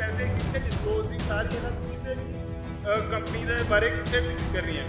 ਪੈਸੇ ਕਿੱਥੇ ਡਿਸਪੋਜ ਨਹੀਂ ਸਾਰੀ ਇਹਨਾਂ ਦੀ ਕਿਸੇ ਵੀ ਕੰਪਨੀ ਦੇ ਬਾਰੇ ਕਿੱਥੇ ਵੀ ਨਹੀਂ ਹੈ।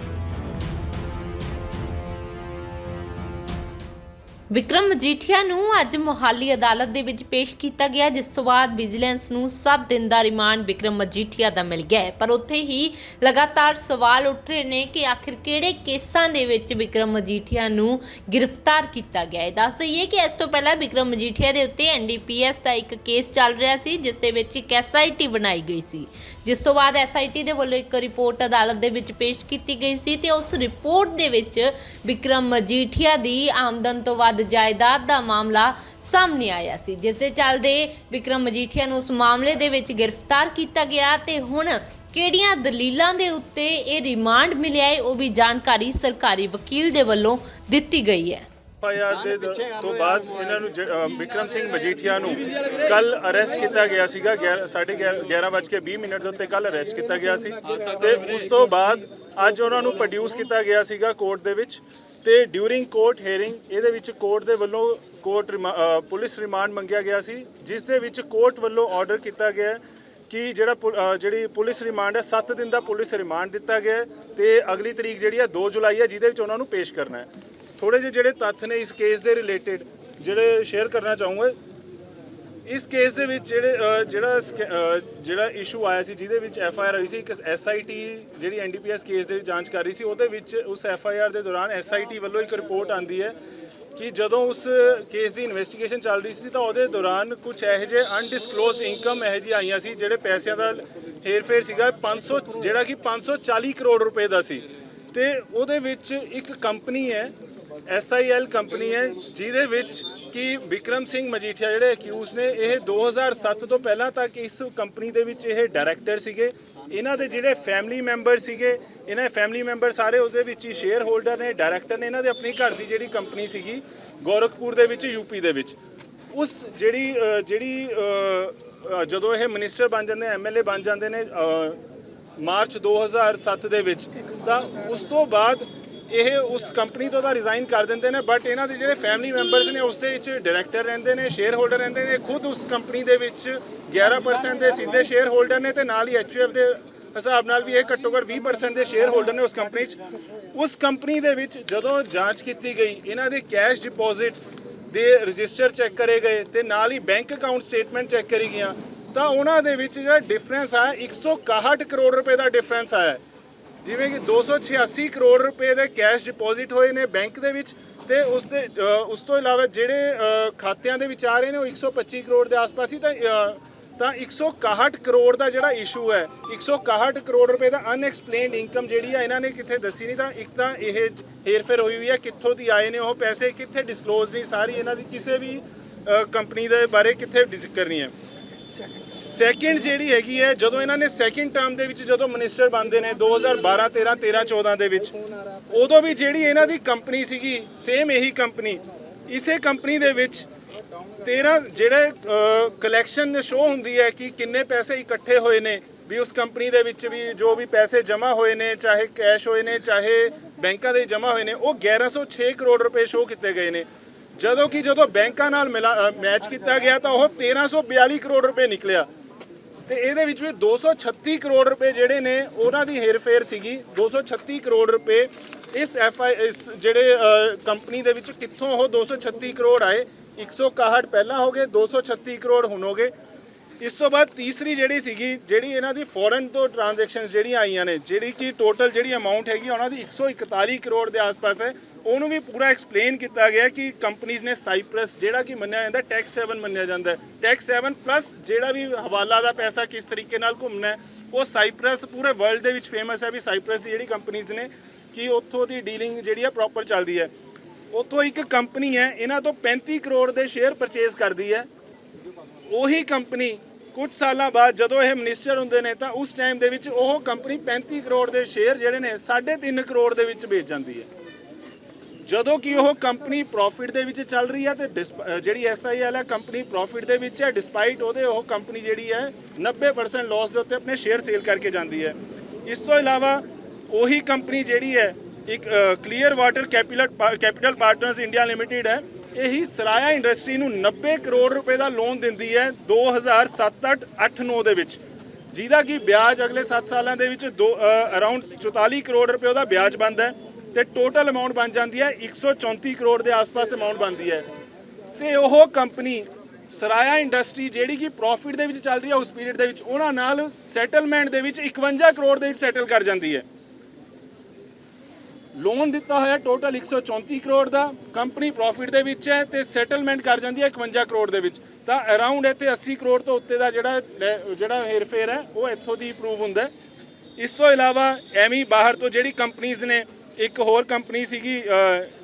ਵਿਕਰਮ ਮਜੀਠੀਆ ਨੂੰ ਅੱਜ ਮੋਹਾਲੀ ਅਦਾਲਤ ਦੇ ਵਿੱਚ ਪੇਸ਼ ਕੀਤਾ ਗਿਆ, ਜਿਸ ਤੋਂ ਬਾਅਦ ਵਿਜੀਲੈਂਸ ਨੂੰ 7 ਦਿਨ ਦਾ ਰਿਮਾਂਡ ਵਿਕਰਮ ਮਜੀਠੀਆ ਦਾ ਮਿਲ ਗਿਆ ਹੈ। ਪਰ ਉੱਥੇ ਹੀ ਲਗਾਤਾਰ ਸਵਾਲ ਉੱਠ ਰਹੇ ਨੇ ਕਿ ਆਖਿਰ ਕਿਹੜੇ ਕੇਸਾਂ ਦੇ ਵਿੱਚ ਵਿਕਰਮ ਮਜੀਠੀਆ ਨੂੰ ਗ੍ਰਿਫਤਾਰ ਕੀਤਾ ਗਿਆ ਹੈ। ਦੱਸ ਦਈਏ ਕਿ ਇਸ ਤੋਂ ਪਹਿਲਾਂ ਵਿਕਰਮ ਮਜੀਠੀਆ ਦੇ ਉੱਤੇ ਐਨਡੀਪੀਐਸ ਦਾ ਇੱਕ ਕੇਸ ਚੱਲ ਰਿਹਾ ਸੀ, ਜਿਸ ਦੇ ਵਿੱਚ ਇੱਕ ਐਸਆਈਟੀ ਬਣਾਈ ਗਈ ਸੀ। ਜਿਸ ਤੋਂ ਬਾਅਦ ਐਸਆਈਟੀ ਦੇ ਵੱਲੋਂ ਇੱਕ ਰਿਪੋਰਟ ਅਦਾਲਤ ਦੇ ਵਿੱਚ ਪੇਸ਼ ਕੀਤੀ ਗਈ ਸੀ ਤੇ ਉਸ ਰਿਪੋਰਟ ਦੇ ਵਿੱਚ ਵਿਕਰਮ ਮਜੀਠੀਆ ਦੀ ਆਮਦਨ ਤੋਂ ਵੱਧ ਜਾਇਦਾਦ ਦਾ ਮਾਮਲਾ ਸਾਹਮਣੇ ਆਇਆ ਸੀ, ਜਿਸ ਦੇ ਚੱਲਦੇ ਵਿਕਰਮ ਮਜੀਠੀਆ ਨੂੰ ਉਸ ਮਾਮਲੇ ਦੇ ਵਿੱਚ ਗ੍ਰਿਫਤਾਰ ਕੀਤਾ ਗਿਆ ਤੇ ਹੁਣ ਕਿਹੜੀਆਂ ਦਲੀਲਾਂ ਦੇ ਉੱਤੇ ਇਹ ਰਿਮਾਂਡ ਮਿਲਿਆ ਹੈ ਉਹ ਵੀ ਜਾਣਕਾਰੀ ਸਰਕਾਰੀ ਵਕੀਲ ਦੇ ਵੱਲੋਂ ਦਿੱਤੀ ਗਈ ਹੈ। ਐਫਆਈਆਰ ਦੇ ਦ- ਤੋਂ ਬਾਅਦ ਇਹਨਾਂ ਨੂੰ ਵਿਕਰਮ ਸਿੰਘ ਮਜੀਠੀਆ ਨੂੰ ਕੱਲ ਅਰੈਸਟ ਕੀਤਾ ਗਿਆ ਸੀਗਾ 11:20 ਮਿੰਟ ਦੇ ਉੱਤੇ ਕੱਲ ਅਰੈਸਟ ਕੀਤਾ ਗਿਆ ਸੀ। ਤੇ ਉਸ ਤੋਂ ਬਾਅਦ ਅੱਜ ਉਹਨਾਂ ਨੂੰ ਪ੍ਰੋਡਿਊਸ ਕੀਤਾ ਗਿਆ ਸੀਗਾ ਕੋਰਟ ਦੇ ਵਿੱਚ। ਤੇ ਡਿਊਰਿੰਗ ਕੋਰਟ ਹੀਅਰਿੰਗ ਇਹਦੇ ਵਿੱਚ ਕੋਰਟ ਦੇ ਵੱਲੋਂ ਕੋਰਟ ਪੁਲਿਸ ਰਿਮਾਂਡ ਮੰਗਿਆ ਗਿਆ ਸੀ ਜਿਸ ਦੇ ਵਿੱਚ ਕੋਰਟ ਵੱਲੋਂ ਆਰਡਰ ਕੀਤਾ ਗਿਆ ਕਿ ਜਿਹੜਾ ਜਿਹੜੀ ਪੁਲਿਸ ਰਿਮਾਂਡ ਹੈ 7 ਦਿਨ ਦਾ ਪੁਲਿਸ ਰਿਮਾਂਡ ਦਿੱਤਾ ਗਿਆ ਤੇ ਅਗਲੀ ਤਰੀਕ ਜਿਹੜੀ ਹੈ 2 ਜੁਲਾਈ ਹੈ ਜਿਹਦੇ ਵਿੱਚ ਉਹਨਾਂ ਨੂੰ ਪੇਸ਼ ਕਰਨਾ ਹੈ। ਥੋੜੇ ਜਿਹੇ ਜਿਹੜੇ ਤੱਥ ਨੇ ਇਸ ਕੇਸ ਦੇ ਰਿਲੇਟਡ ਜਿਹੜੇ ਸ਼ੇਅਰ ਕਰਨਾ ਚਾਹੂੰਗਾ। ਇਸ ਕੇਸ ਦੇ ਵਿੱਚ ਜਿਹੜੇ ਜਿਹੜਾ ਸਕੈ- ਜਿਹੜਾ ਇਸ਼ੂ ਆਇਆ ਸੀ, ਜਿਹਦੇ ਵਿੱਚ ਐਫ ਆਈ ਆਰ ਹੋਈ ਸੀ, ਇੱਕ ਐਸ ਆਈ ਟੀ ਜਿਹੜੀ N D P S case ਦੇ ਵਿੱਚ ਜਾਂਚ ਕਰ ਰਹੀ ਸੀ, ਉਹਦੇ ਵਿੱਚ ਉਸ ਐਫ ਆਈ ਆਰ ਦੇ ਦੌਰਾਨ ਐਸ ਆਈ ਟੀ ਵੱਲੋਂ ਇੱਕ ਰਿਪੋਰਟ ਆਂਦੀ ਹੈ ਕਿ ਜਦੋਂ ਉਸ ਕੇਸ ਦੀ ਇਨਵੈਸਟੀਗੇਸ਼ਨ ਚੱਲ ਰਹੀ ਸੀ, ਤਾਂ ਉਹਦੇ ਦੌਰਾਨ ਕੁਝ ਇਹੋ ਜਿਹੇ ਅਨਡਿਸਕਲੋਜ਼ ਇਨਕਮ ਇਹੋ ਜਿਹੀ ਆਈਆਂ ਸੀ, ਜਿਹੜੇ ਪੈਸਿਆਂ ਦਾ ਹੇਰਫੇਰ ਸੀਗਾ 500 ਜਿਹੜਾ ਕਿ 540 ਕਰੋੜ ਰੁਪਏ ਦਾ ਸੀ। ਤੇ ਉਹਦੇ ਵਿੱਚ ਇੱਕ ਕੰਪਨੀ ਹੈ ਐਸਆਈਐਲ ਕੰਪਨੀ ਹੈ ਜਿਹਦੇ ਵਿੱਚ ਕਿ ਵਿਕਰਮ ਸਿੰਘ ਮਜੀਠੀਆ ਜਿਹੜੇ ਅਕਿਊਜ਼ ਨੇ ਇਹ 2007 ਤੋਂ ਪਹਿਲਾਂ ਤੱਕ ਇਸ ਕੰਪਨੀ ਦੇ ਵਿੱਚ ਇਹ ਡਾਇਰੈਕਟਰ ਸੀਗੇ। ਇਹਨਾਂ ਦੇ ਜਿਹੜੇ ਫੈਮਿਲੀ ਮੈਂਬਰ ਸੀਗੇ ਇਹਨਾਂ ਫੈਮਿਲੀ ਮੈਂਬਰ ਸਾਰੇ ਉਹਦੇ ਵਿੱਚ ਹੀ ਸ਼ੇਅਰ ਹੋਲਡਰ ਨੇ ਡਾਇਰੈਕਟਰ ਨੇ ਇਹਨਾਂ ਦੇ ਆਪਣੀ ਘਰ ਦੀ ਜਿਹੜੀ ਕੰਪਨੀ ਸੀਗੀ ਗੋਰਖਪੁਰ ਦੇ ਵਿੱਚ ਯੂਪੀ ਦੇ ਵਿੱਚ। ਉਸ ਜਿਹੜੀ ਜਿਹੜੀ ਜਦੋਂ ਇਹ ਮਿਨਿਸਟਰ ਬਣ ਜਾਂਦੇ ਐਮਐਲਏ ਬਣ ਜਾਂਦੇ ਨੇ ਅ, ਮਾਰਚ 2007 ਦੇ ਵਿੱਚ ਤਾਂ ਉਸ ਤੋਂ ਬਾਅਦ ਇਹ ਉਸ ਕੰਪਨੀ ਤੋਂ ਤਾਂ ਰਿਜ਼ਾਈਨ ਕਰ ਦਿੰਦੇ ਨੇ ਬਟ ਇਹਨਾਂ ਦੇ ਜਿਹੜੇ ਫੈਮਿਲੀ ਮੈਂਬਰਸ ਨੇ, ਉਸ ਦੇ ਵਿੱਚ ਡਾਇਰੈਕਟਰ ਰਹਿੰਦੇ ਨੇ ਸ਼ੇਅਰ ਹੋਲਡਰ ਰਹਿੰਦੇ ਨੇ, ਖੁਦ ਉਸ ਕੰਪਨੀ ਦੇ ਵਿੱਚ 11% ਦੇ ਸਿੱਧੇ ਸ਼ੇਅਰ ਹੋਲਡਰ ਨੇ ਤੇ ਨਾਲ ਹੀ ਐਚਯੂਐਫ ਦੇ ਹਿਸਾਬ ਨਾਲ ਵੀ ਇਹ ਘੱਟੋ ਘੱਟ 20% ਦੇ ਸ਼ੇਅਰ ਹੋਲਡਰ ਨੇ ਉਸ ਕੰਪਨੀ 'ਚ। ਉਸ ਕੰਪਨੀ ਦੇ ਵਿੱਚ ਜਦੋਂ ਜਾਂਚ ਕੀਤੀ ਗਈ, ਇਹਨਾਂ ਦੇ ਕੈਸ਼ ਡਿਪੋਜ਼ਿਟ ਦੇ ਰਜਿਸਟਰ ਚੈੱਕ ਕਰੇ ਗਏ ਤੇ ਨਾਲ ਹੀ ਬੈਂਕ ਅਕਾਊਂਟ ਸਟੇਟਮੈਂਟ ਚੈੱਕ ਕਰੀ ਗਈਆਂ, ਤਾਂ ਉਹਨਾਂ ਦੇ ਵਿੱਚ ਜਿਹੜਾ ਡਿਫਰੈਂਸ ਆਇਆ 161 ਕਰੋੜ ਰੁਪਏ ਦਾ ਡਿਫਰੈਂਸ ਆਇਆ। ਜਿਵੇਂ ਕਿ 286 ਕਰੋੜ ਰੁਪਏ ਦੇ ਕੈਸ਼ ਡਿਪੋਜ਼ਿਟ ਹੋਏ ਨੇ ਬੈਂਕ ਦੇ ਵਿੱਚ ਤੇ ਉਸ ਦੇ ਉਸ ਤੋਂ ਇਲਾਵਾ ਜਿਹੜੇ ਖਾਤਿਆਂ ਦੇ ਵਿੱਚ ਆ ਰਹੇ ਨੇ ਉਹ 125 ਕਰੋੜ ਦੇ ਆਸ-ਪਾਸ ਹੀ ਤਾਂ ਅ, ਤਾਂ 161 ਕਰੋੜ ਦਾ ਜਿਹੜਾ ਇਸ਼ੂ ਹੈ 161 ਕਰੋੜ ਰੁਪਏ ਦਾ ਅਨਐਕਸਪਲੇਨਡ ਇਨਕਮ ਜਿਹੜੀ ਹੈ ਇਹਨਾਂ ਨੇ ਕਿੱਥੇ ਦੱਸੀ ਨਹੀਂ ਤਾਂ ਇੱਕ ਤਾਂ ਇਹ ਹੇਰਫੇਰ ਹੋਈ ਹੋਈ ਹੈ ਕਿੱਥੋਂ ਦੀ ਆਏ ਨੇ ਉਹ ਪੈਸੇ ਕਿੱਥੇ ਡਿਸਕਲੋਜ਼ ਨਹੀਂ ਸਾਰੀ ਇਹਨਾਂ ਦੀ ਕਿਸੇ ਵੀ ਕੰਪਨੀ ਦੇ ਬਾਰੇ ਕਿੱਥੇ ਜ਼ਿਕਰ ਨਹੀਂ ਹੈ। ਸੈਕਿੰਡ ਜਿਹੜੀ ਹੈਗੀ ਹੈ, ਜਦੋਂ ਇਹਨਾਂ ਨੇ ਸੈਕਿੰਡ ਟਰਮ ਦੇ ਵਿੱਚ ਜਦੋਂ ਮਿਨਿਸਟਰ ਬਣਦੇ ਨੇ 2012 13 13 14 ਦੇ ਵਿੱਚ, ਉਦੋਂ ਵੀ ਜਿਹੜੀ ਇਹਨਾਂ ਦੀ ਕੰਪਨੀ ਸੀਗੀ ਸੇਮ ਇਹੀ ਕੰਪਨੀ ਇਸੇ ਕੰਪਨੀ ਦੇ ਵਿੱਚ 13 ਜਿਹੜੇ ਕਲੈਕਸ਼ਨ ਸ਼ੋ ਹੁੰਦੀ ਹੈ ਕਿ ਕਿੰਨੇ ਪੈਸੇ ਇਕੱਠੇ ਹੋਏ ਨੇ, ਵੀ ਉਸ ਕੰਪਨੀ ਦੇ ਵਿੱਚ ਵੀ ਜੋ ਵੀ ਪੈਸੇ ਜਮ੍ਹਾਂ ਹੋਏ ਨੇ, ਚਾਹੇ ਕੈਸ਼ ਹੋਏ ਨੇ, ਚਾਹੇ ਬੈਂਕਾਂ ਦੇ ਜਮ੍ਹਾਂ ਹੋਏ ਨੇ, ਉਹ 1106 ਕਰੋੜ ਰੁਪਏ ਸ਼ੋ ਕੀਤੇ ਗਏ ਨੇ। ਜਦੋਂ ਕਿ ਜਦੋਂ ਬੈਂਕਾਂ ਨਾਲ ਮੈਚ ਕੀਤਾ ਗਿਆ ਤਾਂ ਉਹ 1342 ਕਰੋੜ ਰੁਪਏ ਨਿਕਲਿਆ। ਤੇ ਇਹਦੇ ਵਿੱਚ ਵੀ 236 ਕਰੋੜ ਰੁਪਏ ਜਿਹੜੇ ਨੇ, ਉਹਨਾਂ ਦੀ ਹੇਰਫੇਰ ਸੀਗੀ। 236 ਕਰੋੜ ਰੁਪਏ ਇਸ ਐਫ ਆਈ, ਇਸ ਜਿਹੜੇ ਕੰਪਨੀ ਦੇ ਵਿੱਚ ਕਿੱਥੋਂ ਉਹ 236 ਕਰੋੜ ਆਏ। 161 ਪਹਿਲਾਂ ਹੋ ਗਏ 236 ਕਰੋੜ ਹੁਣ ਹੋ ਗਏ। ਇਸ ਤੋਂ ਬਾਅਦ ਤੀਸਰੀ ਜਿਹੜੀ ਸੀਗੀ, ਜਿਹੜੀ ਇਹਨਾਂ ਦੀ ਫੋਰਨ ਤੋਂ ਟ੍ਰਾਂਜੈਕਸ਼ਨਸ ਜਿਹੜੀਆਂ ਆਈਆਂ ਨੇ, ਜਿਹੜੀ ਕਿ ਟੋਟਲ ਜਿਹੜੀ ਅਮਾਉਂਟ ਹੈਗੀ ਉਹਨਾਂ ਦੀ 141 ਕਰੋੜ ਦੇ ਆਸ-ਪਾਸ ਹੈ। ਉਹਨੂੰ ਵੀ ਪੂਰਾ ਐਕਸਪਲੇਨ ਕੀਤਾ ਗਿਆ ਕਿ ਕੰਪਨੀਆਂ ਨੇ ਸਾਈਪ੍ਰਸ ਜਿਹੜਾ ਕਿ ਮੰਨਿਆ ਜਾਂਦਾ ਟੈਕਸ 7 ਮੰਨਿਆ ਜਾਂਦਾ ਟੈਕਸ 7 ਪਲੱਸ ਜਿਹੜਾ ਵੀ ਹਵਾਲਾ ਦਾ ਪੈਸਾ ਕਿਸ ਤਰੀਕੇ ਨਾਲ ਘੁੰਮਣਾ ਉਹ ਸਾਈਪ੍ਰਸ ਪੂਰੇ ਵਰਲਡ ਦੇ ਵਿੱਚ ਫੇਮਸ ਹੈ ਵੀ ਸਾਈਪ੍ਰਸ ਦੀ ਜਿਹੜੀ ਕੰਪਨੀਆਂ ਨੇ, ਕਿ ਉੱਥੋਂ ਦੀ ਡੀਲਿੰਗ ਜਿਹੜੀ ਹੈ ਪ੍ਰੋਪਰ ਚੱਲਦੀ ਹੈ। ਉੱਥੋਂ ਇੱਕ ਕੰਪਨੀ ਹੈ, ਇਹਨਾਂ ਤੋਂ 35 ਕਰੋੜ ਦੇ ਸ਼ੇਅਰ ਪਰਚੇਸ ਕਰਦੀ ਹੈ। ਉਹੀ ਕੰਪਨੀ ਕੁਝ ਸਾਲਾਂ ਬਾਅਦ ਜਦੋਂ ਇਹ ਮਿਨਿਸਟਰ ਹੁੰਦੇ ਨੇ ਤਾਂ ਉਸ ਟਾਈਮ ਦੇ ਵਿੱਚ ਉਹ ਕੰਪਨੀ 35 ਕਰੋੜ ਦੇ ਸ਼ੇਅਰ ਜਿਹੜੇ ਨੇ 3.5 ਕਰੋੜ ਦੇ ਵਿੱਚ ਵੇਚ ਜਾਂਦੀ ਹੈ। ਜਦੋਂ ਕਿ ਉਹ ਕੰਪਨੀ ਪ੍ਰੋਫਿਟ ਦੇ ਵਿੱਚ ਚੱਲ ਰਹੀ ਹੈ ਤੇ ਡਿਸਪ- ਅਹ ਜਿਹੜੀ ਐਸਆਈਐਲ ਹੈ ਕੰਪਨੀ ਪ੍ਰੋਫਿਟ ਦੇ ਵਿੱਚ ਹੈ ਡਿਸਪਾਈਟ ਉਹਦੇ ਉਹ ਕੰਪਨੀ ਜਿਹੜੀ ਹੈ 90% ਲਾਸ ਦੇ ਉੱਤੇ ਆਪਣੇ ਸ਼ੇਅਰ ਸੇਲ ਕਰਕੇ ਜਾਂਦੀ ਹੈ। ਇਸ ਤੋਂ ਇਲਾਵਾ ਉਹੀ ਕੰਪਨੀ ਜਿਹੜੀ ਹੈ, ਇੱਕ clear water capital capital partners India limited ਹੈ ਇਹੀ ਸਰਾਇਆ ਇੰਡਸਟਰੀ ਨੂੰ 90 ਕਰੋੜ ਰੁਪਏ ਦਾ ਲੋਨ ਦਿੰਦੀ ਹੈ 2007 8 8 9 ਦੇ ਵਿੱਚ। ਜਿਹਦਾ ਕਿ ਵਿਆਜ ਅਗਲੇ 7 ਸਾਲਾਂ ਦੇ ਵਿੱਚ ਅਰਾਊਂਡ 44 ਕਰੋੜ ਰੁਪਏ ਉਹਦਾ ਵਿਆਜ ਬਣਦਾ ਹੈ ਤੇ ਟੋਟਲ ਅਮਾਉਂਟ ਬਣ ਜਾਂਦੀ ਹੈ 134 ਕਰੋੜ ਦੇ ਆਸ-ਪਾਸ ਅਮਾਉਂਟ ਬਣਦੀ ਹੈ। ਤੇ ਉਹ ਕੰਪਨੀ ਸਰਾਇਆ ਇੰਡਸਟਰੀ ਜਿਹੜੀ ਕਿ ਪ੍ਰੋਫਿਟ ਦੇ ਵਿੱਚ ਚੱਲ ਰਹੀ ਹੈ, ਉਸ ਪੀਰੀਅਡ ਦੇ ਵਿੱਚ, ਉਹਨਾਂ ਨਾਲ ਸੈਟਲਮੈਂਟ ਦੇ ਵਿੱਚ 51 ਕਰੋੜ ਦੇ ਵਿੱਚ ਸੈਟਲ ਕਰ ਜਾਂਦੀ ਹੈ। ਲੋਨ ਦਿੱਤਾ ਹੋਇਆ ਟੋਟਲ 134 ਕਰੋੜ ਦਾ ਕੰਪਨੀ ਪ੍ਰੋਫਿਟ ਦੇ ਵਿੱਚ ਹੈ ਤੇ ਸੈਟਲਮੈਂਟ ਕਰ ਜਾਂਦੀ ਹੈ 51 ਕਰੋੜ ਦੇ ਵਿੱਚ। ਤਾਂ ਅਰਾਊਂਡ ਇੱਥੇ 80 ਕਰੋੜ ਤੋਂ ਉੱਤੇ ਦਾ ਜਿਹੜਾ ਲੈ- ਜਿਹੜਾ ਹੇਰਫੇਰ ਹੈ, ਉਹ ਇੱਥੋਂ ਦੀ ਪ੍ਰੂਵ ਹੁੰਦਾ ਇਸ ਤੋਂ ਇਲਾਵਾ ਐਵੇਂ ਬਾਹਰ ਤੋਂ ਜਿਹੜੀ ਕੰਪਨੀਆਂ ਨੇ, ਇੱਕ ਹੋਰ ਕੰਪਨੀ ਸੀਗੀ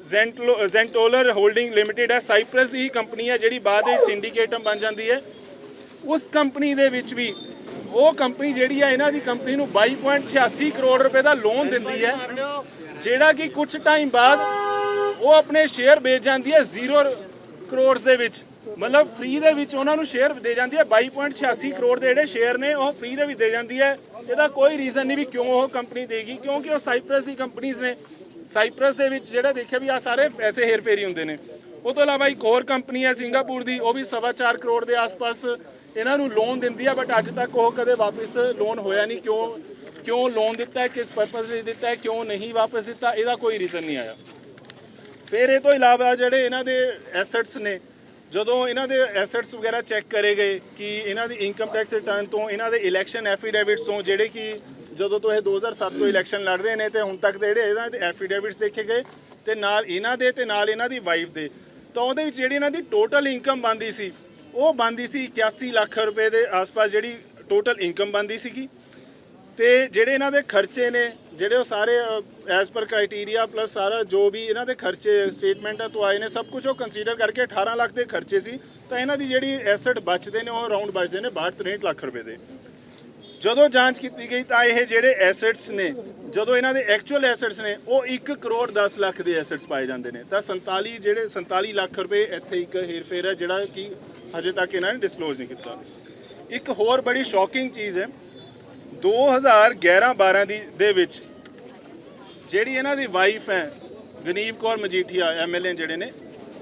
ਜ਼ੈਂਟਲੋ ਜ਼ੈਂਟੋਲਰ ਹੋਲਡਿੰਗ ਲਿਮਟਿਡ ਹੈ ਸਾਈਪ੍ਰਸ ਦੀ ਹੀ ਕੰਪਨੀ ਹੈ, ਜਿਹੜੀ ਬਾਅਦ ਵਿੱਚ ਸਿੰਡੀਕੇਟਮ ਬਣ ਜਾਂਦੀ ਹੈ। ਉਸ ਕੰਪਨੀ ਦੇ ਵਿੱਚ ਵੀ ਉਹ ਕੰਪਨੀ ਜਿਹੜੀ ਹੈ ਇਹਨਾਂ ਦੀ ਕੰਪਨੀ ਨੂੰ 22.86 ਕਰੋੜ ਰੁਪਏ ਦਾ ਲੋਨ ਦਿੰਦੀ ਹੈ। ਜਿਹੜਾ ਕਿ ਕੁਝ ਟਾਈਮ ਬਾਅਦ ਉਹ ਆਪਣੇ ਸ਼ੇਅਰ ਵੇਚ ਜਾਂਦੀ ਹੈ 0 ਕਰੋੜਸ ਦੇ ਵਿੱਚ। ਮਤਲਬ ਫ੍ਰੀ ਦੇ ਵਿੱਚ ਉਹਨਾਂ ਨੂੰ ਸ਼ੇਅਰ ਦੇ ਜਾਂਦੀ ਹੈ 22.86 ਕਰੋੜ ਦੇ ਜਿਹੜੇ ਸ਼ੇਅਰ ਨੇ, ਉਹ ਫ੍ਰੀ ਦੇ ਵਿੱਚ ਦੇ ਜਾਂਦੀ ਹੈ। ਇਹਦਾ ਕੋਈ ਰੀਜ਼ਨ ਨਹੀਂ ਵੀ ਕਿਉਂ ਉਹ ਕੰਪਨੀ ਦੇਗੀ, ਕਿਉਂਕਿ ਉਹ ਸਾਈਪ੍ਰਸ ਦੀ ਕੰਪਨੀਆਂ ਨੇ। ਸਾਈਪ੍ਰਸ ਦੇ ਵਿੱਚ ਜਿਹੜਾ ਦੇਖਿਆ ਵੀ ਆ ਸਾਰੇ ਪੈਸੇ ਹੇਰਫੇਰੀ ਹੁੰਦੇ ਨੇ। ਉਹ ਤੋਂ ਇਲਾਵਾ ਇੱਕ ਹੋਰ ਕੰਪਨੀ ਹੈ ਸਿੰਗਾਪੁਰ ਦੀ, ਉਹ ਵੀ ਸਵਾ ਚਾਰ ਕਰੋੜ ਦੇ ਆਸ-ਪਾਸ ਇਹਨਾਂ ਨੂੰ ਲੋਨ ਦਿੰਦੀ ਆ ਬਟ ਅੱਜ ਤੱਕ ਉਹ ਕਦੇ ਵਾਪਸ ਲੋਨ ਹੋਇਆ ਨਹੀਂ। ਕਿਉਂ ਕਿਉਂ ਲੋਨ ਦਿੱਤਾ ਹੈ ਕਿਸ ਪਰਪਸ ਲਈ ਦਿੱਤਾ ਹੈ ਕਿਉਂ ਨਹੀਂ ਵਾਪਸ ਦਿੱਤਾ, ਇਹਦਾ ਕੋਈ ਰੀਜ਼ਨ ਨਹੀਂ ਆਇਆ। ਫਿਰ ਇਹ ਤੋਂ ਇਲਾਵਾ ਜਿਹੜੇ ਇਹਨਾਂ ਦੇ ਐਸੈਟਸ ਨੇ, ਜਦੋਂ ਇਹਨਾਂ ਦੇ ਐਸੈਟਸ ਵਗੈਰਾ ਚੈੱਕ ਕਰੇ ਗਏ ਕਿ ਇਹਨਾਂ ਦੀ ਇਨਕਮ ਟੈਕਸ ਰਿਟਰਨ ਤੋਂ, ਇਹਨਾਂ ਦੇ ਇਲੈਕਸ਼ਨ ਐਫੀਡੇਵਿਟਸ ਤੋਂ, ਜਿਹੜੇ ਕਿ ਜਦੋਂ ਤੋਂ ਇਹ 2007 ਤੋਂ ਇਲੈਕਸ਼ਨ ਲੜ ਰਹੇ ਨੇ ਤੇ ਹੁਣ ਤੱਕ ਦੇ ਜਿਹੜੇ ਇਹਨਾਂ ਦੇ ਐਫੀਡੇਵਿਟਸ ਦੇਖੇ ਗਏ, ਤੇ ਨਾਲ ਇਹਨਾਂ ਦੇ ਤੇ ਨਾਲ ਇਹਨਾਂ ਦੀ ਵਾਈਫ ਦੇ, ਤਾਂ ਉਹਦੇ ਵਿੱਚ ਜਿਹੜੀ ਇਹਨਾਂ ਦੀ ਟੋਟਲ ਇਨਕਮ ਬੰਦੀ ਸੀ ਉਹ ਬੰਦੀ ਸੀ 81 ਲੱਖ ਰੁਪਏ ਦੇ ਆਸ-ਪਾਸ ਜਿਹੜੀ ਟੋਟਲ ਇਨਕਮ ਬੰਦੀ ਸੀਗੀ। ਤੇ ਜਿਹੜੇ ਇਹਨਾਂ ਦੇ ਖਰਚੇ ਨੇ, ਜਿਹੜੇ ਉਹ ਸਾਰੇ ਐਸ ਪਰ ਕ੍ਰਾਈਟੇਰੀਆ ਪਲੱਸ ਸਾਰਾ ਜੋ ਵੀ ਇਹਨਾਂ ਦੇ ਖਰਚੇ ਸਟੇਟਮੈਂਟਾਂ ਤੋਂ ਆਏ ਨੇ, ਸਭ ਕੁਝ ਉਹ ਕੰਸੀਡਰ ਕਰਕੇ 18 ਲੱਖ ਦੇ ਖਰਚੇ ਸੀ। ਤਾਂ ਇਹਨਾਂ ਦੀ ਜਿਹੜੀ ਐਸੈਟ ਬਚਦੇ ਨੇ, ਉਹ ਅਰਾਊਂਡ ਬਚਦੇ ਨੇ 62 63 ਲੱਖ ਰੁਪਏ ਦੇ। ਜਦੋਂ ਜਾਂਚ ਕੀਤੀ ਗਈ ਤਾਂ ਇਹ ਜਿਹੜੇ ਐਸੈਟਸ ਨੇ, ਜਦੋਂ ਇਹਨਾਂ ਦੇ ਐਕਚੁਅਲ ਐਸੈਟਸ ਨੇ, ਉਹ 1 ਕਰੋੜ 10 ਲੱਖ ਦੇ ਐਸੈਟਸ ਪਾਏ ਜਾਂਦੇ ਨੇ। ਤਾਂ 47 ਜਿਹੜੇ 47 ਲੱਖ ਰੁਪਏ ਇੱਥੇ ਇੱਕ ਹੇਰਫੇਰ ਹੈ ਜਿਹੜਾ ਕਿ ਹਜੇ ਤੱਕ ਇਹਨਾਂ ਨੇ ਡਿਸਕਲੋਜ਼ ਨਹੀਂ ਕੀਤਾ। ਇੱਕ ਹੋਰ ਬੜੀ ਸ਼ੌਕਿੰਗ ਚੀਜ਼ ਹੈ 2011-12 ਦੀ ਦੇ ਵਿੱਚ ਜਿਹੜੀ ਇਹਨਾਂ ਦੀ ਵਾਈਫ ਹੈ, ਗਨੀਵ ਕੌਰ ਮਜੀਠੀਆ ਐਮਐਲਏ ਜਿਹੜੇ ਨੇ,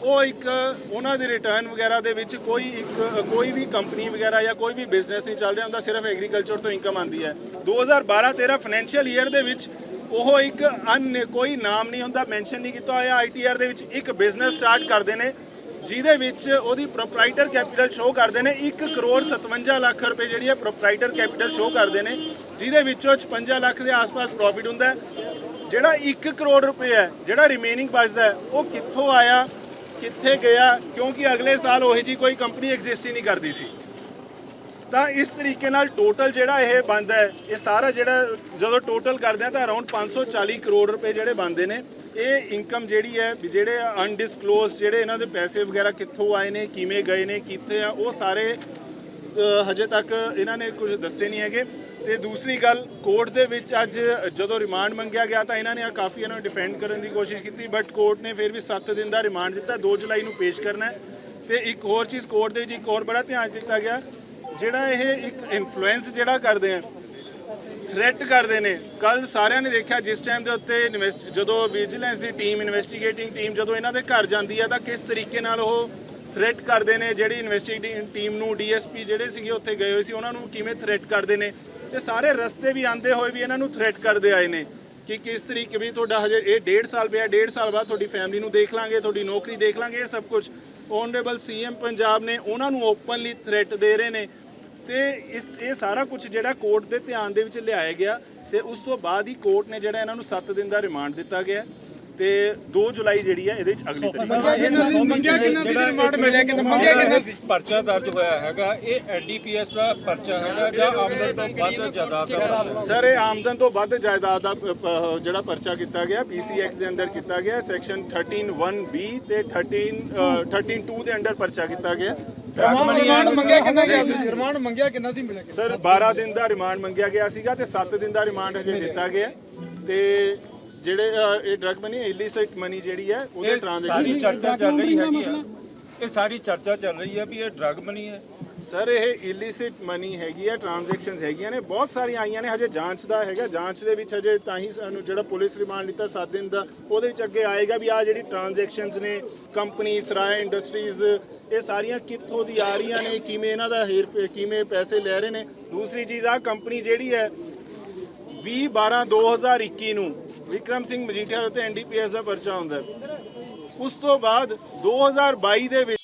ਉਹ ਇੱਕ ਉਹਨਾਂ ਦੇ ਰਿਟਰਨ ਵਗੈਰਾ ਦੇ ਵਿੱਚ ਕੋਈ ਇੱਕ, ਕੋਈ ਵੀ ਕੰਪਨੀ ਵਗੈਰਾ ਜਾਂ ਕੋਈ ਵੀ ਬਿਜ਼ਨਸ ਨਹੀਂ ਚੱਲ ਰਿਹਾ ਹੁੰਦਾ ਸਿਰਫ ਐਗਰੀਕਲਚਰ ਤੋਂ ਇਨਕਮ ਆਉਂਦੀ ਹੈ। 2012-13 ਫਾਈਨੈਂਸ਼ੀਅਲ ਈਅਰ ਦੇ ਵਿੱਚ ਉਹ ਇੱਕ ਅਨ ਕੋਈ ਨਾਮ ਨਹੀਂ ਹੁੰਦਾ ਮੈਂਸ਼ਨ ਨਹੀਂ ਕੀਤਾ ਹੋਇਆ ਆਈਟੀਆਰ ਦੇ ਵਿੱਚ ਇੱਕ ਬਿਜ਼ਨਸ ਸਟਾਰਟ ਕਰਦੇ ਨੇ। ਜਿਹਦੇ ਵਿੱਚ ਉਹਦੀ ਪ੍ਰੋਪਰਾਈਟਰ ਕੈਪੀਟਲ ਸ਼ੋ ਕਰਦੇ ਨੇ 1 ਕਰੋੜ 57 ਲੱਖ ਰੁਪਏ ਜਿਹੜੀ ਹੈ ਪ੍ਰੋਪਰਾਈਟਰ ਕੈਪੀਟਲ ਸ਼ੋ ਕਰਦੇ ਨੇ, ਜਿਹਦੇ ਵਿੱਚੋਂ 56 ਲੱਖ ਦੇ ਆਸ-ਪਾਸ ਪ੍ਰੋਫਿਟ ਹੁੰਦਾ ਜਿਹੜਾ 1 ਕਰੋੜ ਰੁਪਏ ਹੈ, ਜਿਹੜਾ ਰਿਮੇਨਿੰਗ ਬਚਦਾ ਉਹ ਕਿੱਥੋਂ ਆਇਆ, ਕਿੱਥੇ ਗਿਆ, ਕਿਉਂਕਿ ਅਗਲੇ ਸਾਲ ਉਹੀ ਜੀ ਕੋਈ ਕੰਪਨੀ ਐਗਜ਼ਿਸਟ ਹੀ ਨਹੀਂ ਕਰਦੀ ਸੀ। ਤਾਂ ਇਸ ਤਰੀਕੇ ਨਾਲ ਟੋਟਲ ਜਿਹੜਾ ਇਹ ਬਣਦਾ ਹੈ, ਇਹ ਸਾਰਾ ਜਿਹੜਾ ਜਦੋਂ ਟੋਟਲ ਕਰਦੇ ਆ ਤਾਂ ਅਰਾਊਂਡ 540 ਕਰੋੜ ਰੁਪਏ ਜਿਹੜੇ ਬਣਦੇ ਨੇ। ਇਹ ਇਨਕਮ ਜਿਹੜੀ ਹੈ ਜਿਹੜੇ ਅਨਡਿਸਕਲੋਜ਼ ਜਿਹੜੇ ਇਹਨਾਂ ਦੇ ਪੈਸੇ ਵਗੈਰਾ ਕਿੱਥੋਂ ਆਏ ਨੇ, ਕਿਵੇਂ ਗਏ ਨੇ, ਕਿੱਥੇ ਆ, ਉਹ ਸਾਰੇ ਹਜੇ ਤੱਕ ਇਹਨਾਂ ਨੇ ਕੁਝ ਦੱਸੇ ਨਹੀਂ ਹੈਗੇ। ਤੇ ਦੂਸਰੀ ਗੱਲ ਕੋਰਟ ਦੇ ਵਿੱਚ ਅੱਜ ਜਦੋਂ ਰਿਮਾਂਡ ਮੰਗਿਆ ਗਿਆ ਤਾਂ ਇਹਨਾਂ ਨੇ ਕਾਫੀ ਇਹਨਾਂ ਨੂੰ ਡਿਫੈਂਡ ਕਰਨ ਦੀ ਕੋਸ਼ਿਸ਼ ਕੀਤੀ ਬਟ ਕੋਰਟ ਨੇ ਫਿਰ ਵੀ 7 ਦਿਨ ਦਾ ਰਿਮਾਂਡ ਦਿੱਤਾ 2 ਜੁਲਾਈ ਨੂੰ ਪੇਸ਼ ਕਰਨਾ ਹੈ। ਤੇ ਇੱਕ ਹੋਰ ਚੀਜ਼ ਕੋਰਟ ਦੇ ਵਿੱਚ ਇੱਕ ਹੋਰ ਬੜਾ ਧਿਆਨ 'ਚ ਦਿੱਤਾ ਗਿਆ ਜਿਹੜਾ ਇਹ ਇੱਕ ਇਨਫਲੂਐਂਸ ਜਿਹੜਾ ਕਰਦੇ ਆ ਥ੍ਰੈਟ ਕਰਦੇ ਨੇ ਕੱਲ ਸਾਰਿਆਂ ਨੇ ਦੇਖਿਆ ਜਿਸ ਟਾਈਮ ਦੇ ਉੱਤੇ ਇਨਵੈਸਟ ਜਦੋਂ ਵਿਜੀਲੈਂਸ ਦੀ ਟੀਮ ਇਨਵੈਸਟੀਗੇਟਿੰਗ ਟੀਮ ਜਦੋਂ ਇਹਨਾਂ ਦੇ ਘਰ ਜਾਂਦੀ ਹੈ ਤਾਂ ਕਿਸ ਤਰੀਕੇ ਨਾਲ ਉਹ ਥ੍ਰੈਟ ਕਰਦੇ ਨੇ, ਜਿਹੜੀ ਇਨਵੈਸਟੀਗੇਟਿੰਗ ਟੀਮ ਨੂੰ ਡੀਐਸਪੀ ਜਿਹੜੇ ਸੀਗੇ ਉੱਥੇ ਗਏ ਹੋਏ ਸੀ, ਉਹਨਾਂ ਨੂੰ ਕਿਵੇਂ ਥ੍ਰੈਟ ਕਰਦੇ ਨੇ? ਤੇ ਸਾਰੇ ਰਸਤੇ ਵੀ ਆਂਦੇ ਹੋਏ ਵੀ ਇਹਨਾਂ ਨੂੰ ਥ੍ਰੈਟ ਕਰਦੇ ਆਏ ਨੇ ਕਿ ਕਿਸ ਤਰੀਕੇ ਵੀ ਤੁਹਾਡਾ ਹਜੇ ਇਹ ਡੇਢ ਸਾਲ ਪਿਆ, ਡੇਢ ਸਾਲ ਬਾਅਦ ਤੁਹਾਡੀ ਫੈਮਿਲੀ ਨੂੰ ਦੇਖ ਲਾਂਗੇ, ਤੁਹਾਡੀ ਨੌਕਰੀ ਦੇਖ ਲਾਂਗੇ, ਇਹ ਸਭ ਕੁਝ ਓਨਰੇਬਲ ਸੀਐਮ ਪੰਜਾਬ ਨੇ ਉਹਨਾਂ ਨੂੰ ਓਪਨਲੀ ਥ੍ਰੈਟ ਦੇ ਰਹੇ ਨੇ। ਤੇ ਇਸ ਇਹ ਸਾਰਾ ਕੁਝ ਜਿਹੜਾ ਕੋਰਟ ਦੇ ਧਿਆਨ ਦੇ ਵਿੱਚ ਲਿਆਇਆ ਗਿਆ ਤੇ ਉਸ ਤੋਂ ਬਾਅਦ ਹੀ ਕੋਰਟ ਨੇ ਜਿਹੜਾ ਇਹਨਾਂ ਨੂੰ 7 ਦਿਨ ਦਾ ਰਿਮਾਂਡ ਦਿੱਤਾ ਗਿਆ ਤੇ 2 ਜੁਲਾਈ ਜਿਹੜੀ ਹੈ ਇਹਦੇ ਵਿੱਚ ਅਗਲੀ ਤਰੀਕ ਮੰਗਿਆ ਕਿੰਨਾ ਸੀ? ਰਿਮਾਂਡ ਮਿਲਿਆ ਕਿੰਨਾ? ਮੰਗਿਆ ਕਿੰਨਾ ਸੀ? ਪਰਚਾ ਦਰਜ ਹੋਇਆ ਹੈਗਾ ਇਹ ਐਨਡੀਪੀਐਸ ਦਾ ਪਰਚਾ ਹੈਗਾ ਜਾਂ ਆਮਦਨ ਤੋਂ ਵੱਧ ਜਾਇਦਾਦ ਦਾ ਸਰ ਇਹ ਆਮਦਨ ਤੋਂ ਵੱਧ ਜਾਇਦਾਦ ਦਾ ਜਿਹੜਾ ਪਰਚਾ ਕੀਤਾ ਗਿਆ ਪੀਸੀ ਐਕਟ ਦੇ ਅੰਦਰ ਕੀਤਾ ਗਿਆ ਸੈਕਸ਼ਨ 131 ਬੀ ਤੇ 13 ਅ, 132 ਦੇ ਅੰਡਰ ਪਰਚਾ ਕੀਤਾ ਗਿਆ। ਰਿਮਾਂਡ ਮੰਗਿਆ ਕਿੰਨਾ ਗਿਆ ਸੀ? ਰਿਮਾਂਡ ਮੰਗਿਆ ਕਿੰਨਾ ਸੀ ਮਿਲਿਆ ਕਿੰਨਾ? ਸਰ 12 ਦਿਨ ਦਾ ਰਿਮਾਂਡ ਮੰਗਿਆ ਗਿਆ ਸੀਗਾ ਤੇ 7 ਦਿਨ ਦਾ ਰਿਮਾਂਡ ਹਜੇ ਦਿੱਤਾ ਗਿਆ। ਤੇ ਜਿਹੜੇ ਅ, ਇਹ ਡਰਗ ਮਨੀ ਇਲੀਸਿਟ ਮਨੀ ਜਿਹੜੀ ਹੈ ਉਹਦੇ ਇਹ ਸਾਰੀ ਟ੍ਰਾਂਜੈਕਸ਼ਨ ਚਰਚਾ ਚੱਲ ਰਹੀ ਹੈਗੀ ਆ ਇਹ ਸਾਰੀ ਚਰਚਾ ਚੱਲ ਰਹੀ ਹੈ ਵੀ ਇਹ ਡਰਗ ਮਨੀ ਹੈ। ਸਰ, ਇਹ ਇਲਿਸਿਟ ਮਨੀ ਹੈਗੀ ਹੈ ਟ੍ਰਾਂਜੈਕਸ਼ਨਸ ਹੈਗੀਆਂ ਨੇ, ਬਹੁਤ ਸਾਰੀਆਂ ਆਈਆਂ ਨੇ, ਹਜੇ ਜਾਂਚ ਦਾ ਹੈਗਾ, ਜਾਂਚ ਦੇ ਵਿੱਚ ਹਜੇ ਤਾਂ ਹੀ ਸਾਨੂੰ ਜਿਹੜਾ ਪੁਲਿਸ ਰਿਮਾਂਡ ਲਿੱਤਾ 7 ਦਿਨ ਦਾ, ਉਹਦੇ ਵਿੱਚ ਅੱਗੇ ਆਏਗਾ ਵੀ ਆ ਜਿਹੜੀ ਟ੍ਰਾਂਜੈਕਸ਼ਨਸ ਨੇ ਕੰਪਨੀ ਸਰਾਏ ਇੰਡਸਟਰੀਜ਼ ਇਹ ਸਾਰੀਆਂ ਕਿੱਥੋਂ ਦੀ ਆ ਰਹੀਆਂ ਨੇ, ਕਿਵੇਂ ਇਹਨਾਂ ਦਾ ਹੇਰ ਫੇਰ ਕਿਵੇਂ ਪੈਸੇ ਲੈ ਰਹੇ ਨੇ। ਦੂਸਰੀ ਚੀਜ਼ ਆ ਕੰਪਨੀ ਜਿਹੜੀ ਹੈ 20 12 2021 ਨੂੰ, ਵਿਕਰਮ ਸਿੰਘ ਮਜੀਠੀਆ ਦੇ ਉੱਤੇ ਐਨਡੀਪੀਐਸ ਦਾ ਪਰਚਾ ਹੁੰਦਾ ਉਸ ਤੋਂ ਬਾਅਦ 2022 ਦੇ ਵਿੱਚ